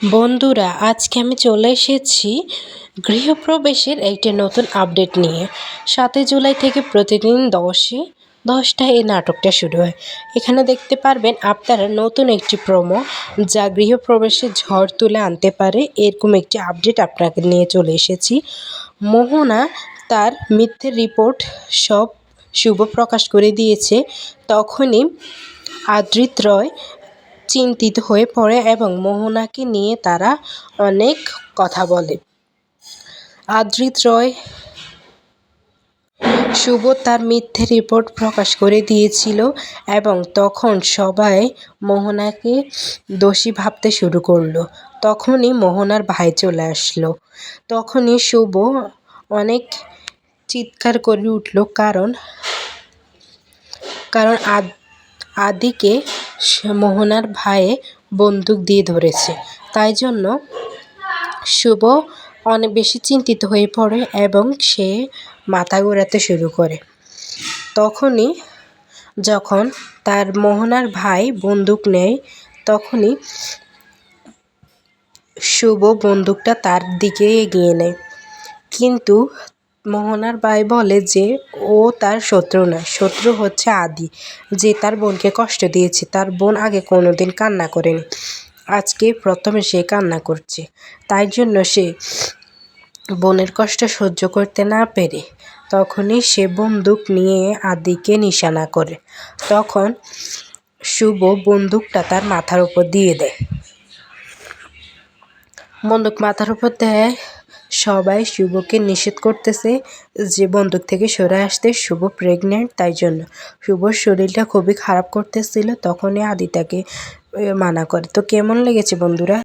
বন্ধুরা, আজকে আমি চলে এসেছি গৃহপ্রবেশের একটি নতুন আপডেট নিয়ে। সাতই জুলাই থেকে প্রতিদিন দশে, দশটায় এই নাটকটা শুরু হয়। এখানে দেখতে পারবেন আপনারা নতুন একটি প্রোমো যা গৃহপ্রবেশের ঝড় তুলে আনতে পারে। এরকম একটি আপডেট আপনাকে নিয়ে চলে এসেছি। মোহনা তার মিথ্যের রিপোর্ট সব শুভ প্রকাশ করে দিয়েছে। তখনই আদ্রিত রয় চিন্তিত হয়ে পড়ে এবং মোহনাকে নিয়ে তারা অনেক কথা বলে। আদ্রিত রয় শুভ তার মিথ্যে রিপোর্ট প্রকাশ করে দিয়েছিল এবং তখন সবাই মোহনাকে দোষী ভাবতে শুরু করল। তখনই মোহনার ভাই চলে আসলো। তখনই শুভ অনেক চিৎকার করে উঠল, কারণ কারণ আদিকে মোহনার ভাইয়ে বন্দুক দিয়ে ধরেছে। তাই জন্য শুভ অনেক বেশি চিন্তিত হয়ে পড়ে এবং সে মাথা ঘোরাতে শুরু করে। তখনই যখন তার মোহনার ভাই বন্দুক নেয়, তখনই শুভ বন্দুকটা তার দিকে এগিয়ে নেয়। কিন্তু মোহনার ভাই বলে যে, ও তার শত্রু নয়, শত্রু হচ্ছে আদি, যে তার বোনকে কষ্ট দিয়েছে। তার বোন আগে কোনো দিন কান্না করেনি। আজকে প্রথমে সে কান্না করছে। তাই জন্য সে বোনের কষ্ট সহ্য করতে না পেরে তখনই সে বন্দুক নিয়ে আদিকে নিশানা করে। তখন শুভ বন্দুকটা তার মাথার উপর দিয়ে দেয়। বন্দুক মাথার উপর দেয়। সবাই শুভকে নিষেধ করতেছে যে বন্দুক থেকে সরে আসতে শুভ প্রেগনেন্ট তাই জন্য। শুভর শরীরটা খুবই খারাপ করতেছিল, তখনই আদিতাকে মানা করে। তো কেমন লেগেছে বন্ধুরা?